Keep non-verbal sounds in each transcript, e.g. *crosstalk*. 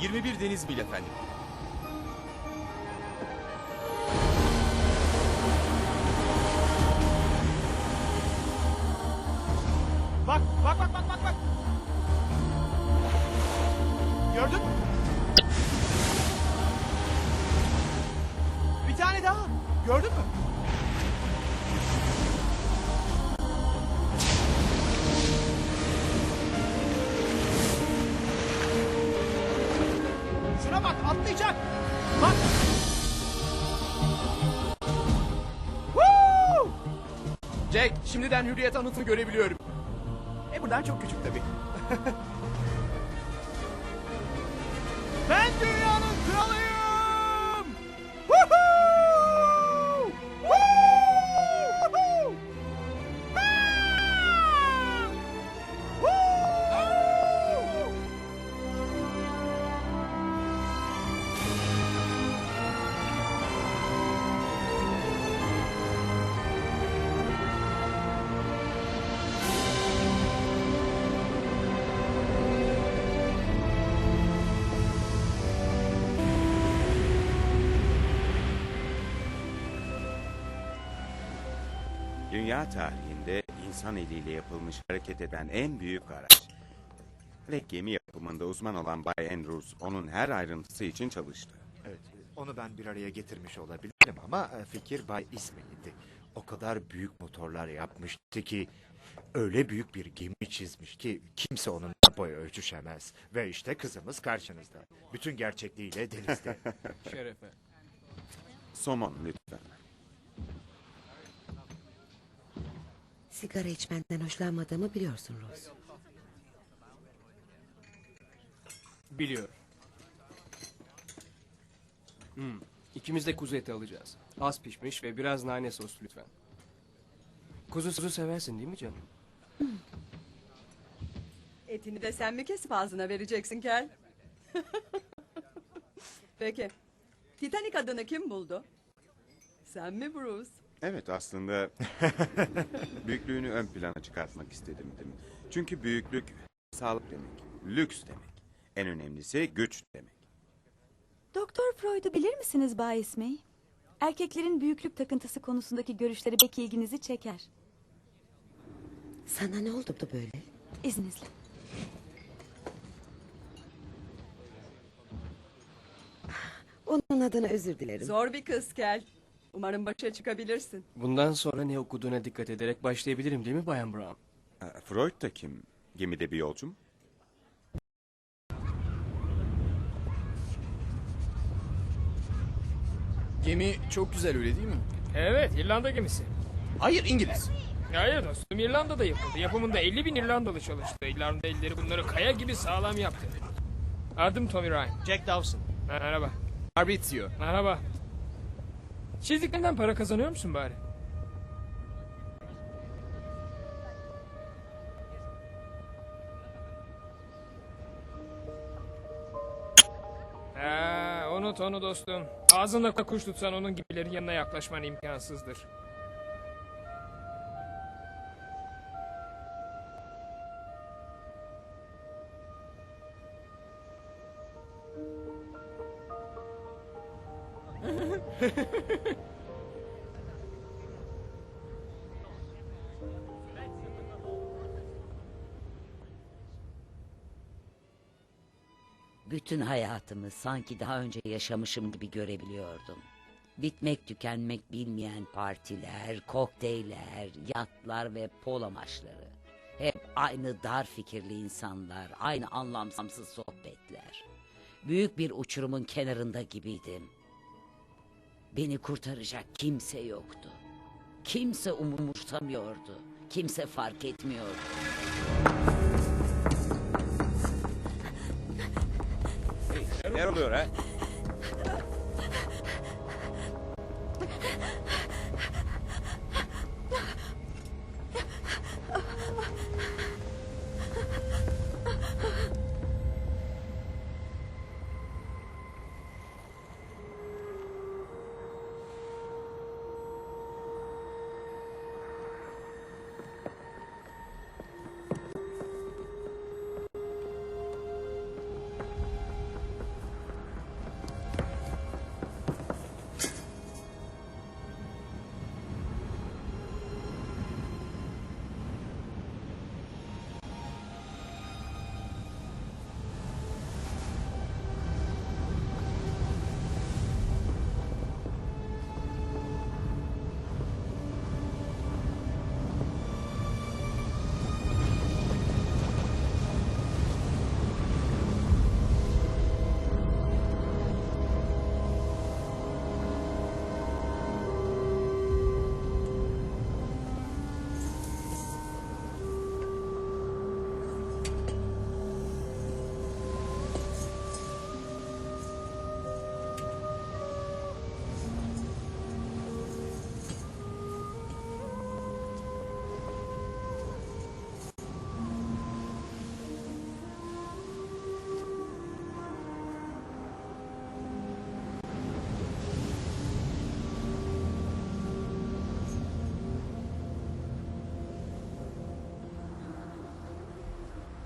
21 deniz mil efendim. Bak bak bak bak bak bak. Gördün? Bir tane daha. Gördün mü? Şuna bak atlayacak. Bak. Woo! Jack, şimdiden hürriyet anıtını görebiliyorum. E buradan çok küçük tabii. *laughs* ben dünyanın kralıyım! Dünya tarihinde insan eliyle yapılmış hareket eden en büyük araç. Ve gemi yapımında uzman olan Bay Andrews onun her ayrıntısı için çalıştı. Evet, onu ben bir araya getirmiş olabilirim ama e, fikir Bay İsmail'di. O kadar büyük motorlar yapmıştı ki öyle büyük bir gemi çizmiş ki kimse onun boyu ölçüşemez. Ve işte kızımız karşınızda. Bütün gerçekliğiyle denizde. *laughs* Şerefe. Somon lütfen. Sigara içmenden hoşlanmadığımı biliyorsun Rose. Biliyorum. Hmm. İkimiz de kuzu eti alacağız. Az pişmiş ve biraz nane soslu lütfen. Kuzu kuzu seversin değil mi canım? Etini de sen mi kesip ağzına vereceksin Kel? *laughs* Peki. Titanic adını kim buldu? Sen mi Bruce? Evet aslında *laughs* büyüklüğünü ön plana çıkartmak istedim. Çünkü büyüklük sağlık demek, lüks demek. En önemlisi güç demek. Doktor Freud'u bilir misiniz Bay İsmey? Erkeklerin büyüklük takıntısı konusundaki görüşleri belki ilginizi çeker. Sana ne oldu da böyle? İzninizle. Onun adına özür dilerim. Zor bir kız Kel. Umarım başa çıkabilirsin. Bundan sonra ne okuduğuna dikkat ederek başlayabilirim değil mi Bayan Brown? Ha, Freud da kim? Gemide bir yolcu mu? Gemi çok güzel öyle değil mi? Evet İrlanda gemisi. Hayır İngiliz. Hayır dostum İrlanda'da yapıldı. Yapımında 50 bin İrlandalı çalıştı. İrlanda elleri bunları kaya gibi sağlam yaptı. Adım Tommy Ryan. Jack Dawson. Merhaba. Arbitrio. Merhaba. Çizdiklerinden para kazanıyor musun bari? Ha, unut onu dostum. Ağzında kuş tutsan onun gibilerin yanına yaklaşman imkansızdır. Bütün hayatımı sanki daha önce yaşamışım gibi görebiliyordum. Bitmek tükenmek bilmeyen partiler, kokteyller, yatlar ve polo maçları. Hep aynı dar fikirli insanlar, aynı anlamsız sohbetler. Büyük bir uçurumun kenarında gibiydim. Beni kurtaracak kimse yoktu. Kimse umursamıyordu. Kimse fark etmiyordu. Ne oluyor ha?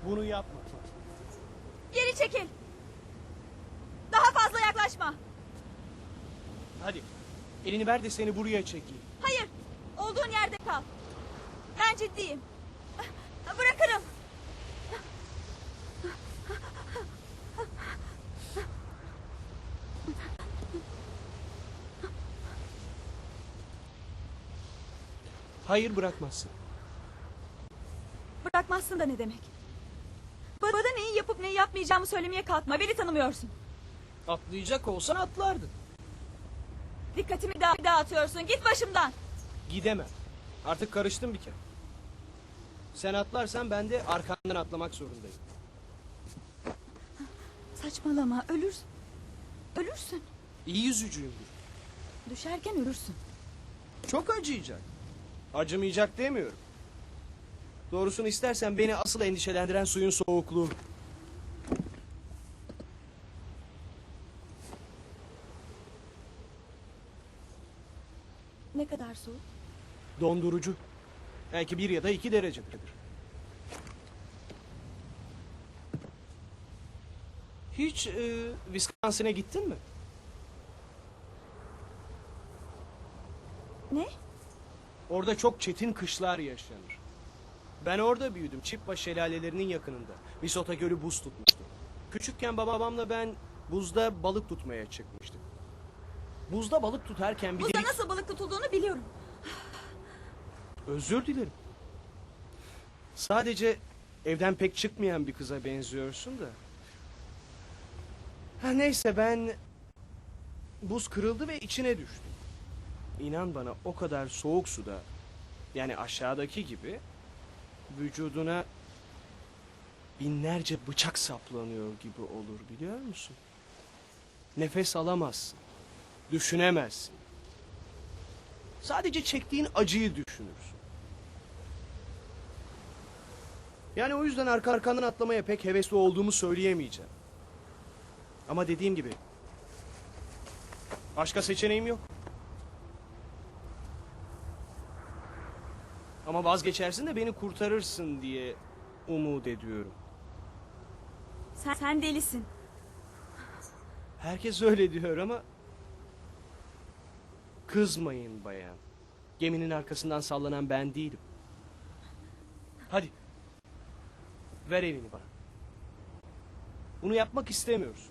Bunu yapma. Geri çekil. Daha fazla yaklaşma. Hadi. Elini ver de seni buraya çekeyim. Hayır. Olduğun yerde kal. Ben ciddiyim. Bırakırım. Hayır bırakmazsın. Bırakmazsın da ne demek? Ba- Bana neyi yapıp neyi yapmayacağımı söylemeye kalkma. Beni tanımıyorsun. Atlayacak olsan atlardın. Dikkatimi daha dağıtıyorsun. Git başımdan. Gidemem. Artık karıştım bir kere. Sen atlarsan ben de arkandan atlamak zorundayım. Saçmalama. Ölürsün. Ölürsün. İyi yüzücüyümdür. Düşerken ölürsün. Çok acıyacak. Acımayacak demiyorum. Doğrusunu istersen beni asıl endişelendiren suyun soğukluğu. Ne kadar soğuk? Dondurucu. Belki bir ya da iki derecedir. Hiç e, Wisconsin'e gittin mi? Ne? Orada çok çetin kışlar yaşanır. Ben orada büyüdüm. Çippa şelalelerinin yakınında. Misota Gölü buz tutmuştu. Küçükken babamla ben buzda balık tutmaya çıkmıştık. Buzda balık tutarken bir Buzda delik... nasıl balık tutulduğunu biliyorum. Özür dilerim. Sadece evden pek çıkmayan bir kıza benziyorsun da. Ha, neyse ben... Buz kırıldı ve içine düştüm. İnan bana o kadar soğuk suda... Yani aşağıdaki gibi... Vücuduna... Binlerce bıçak saplanıyor gibi olur biliyor musun? Nefes alamazsın. Düşünemezsin. Sadece çektiğin acıyı düşünürsün. Yani o yüzden arka arkandan atlamaya pek hevesli olduğumu söyleyemeyeceğim. Ama dediğim gibi... Başka seçeneğim yok. Ama vazgeçersin de beni kurtarırsın diye umut ediyorum. Sen, sen delisin. Herkes öyle diyor ama... Kızmayın bayan. Geminin arkasından sallanan ben değilim. Hadi. Ver elini bana. Bunu yapmak istemiyoruz.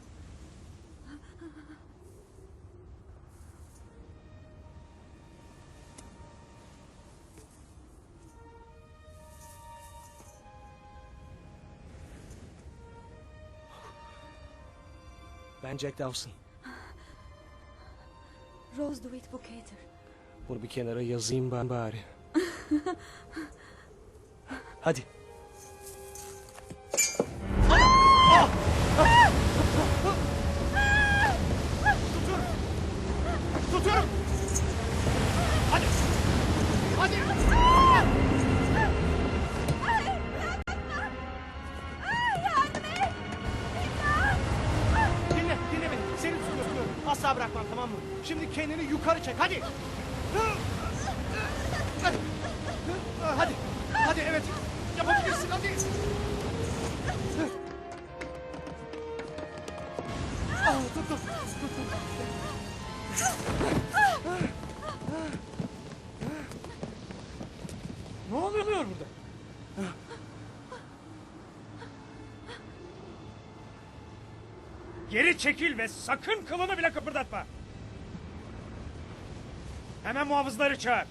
Ben Jack Dawson. Rose DeWitt Bukater. Bunu bir kenara yazayım ben bari. Hadi. Asla bırakmam tamam mı? Şimdi kendini yukarı çek. Hadi. Hadi. Hadi. Hadi evet. Yapabilirsin hadi. Ah, tuttum. Tuttum. Ne oluyor burada? Geri çekil ve sakın kılını bile kıpırdatma. Hemen muhafızları çağır.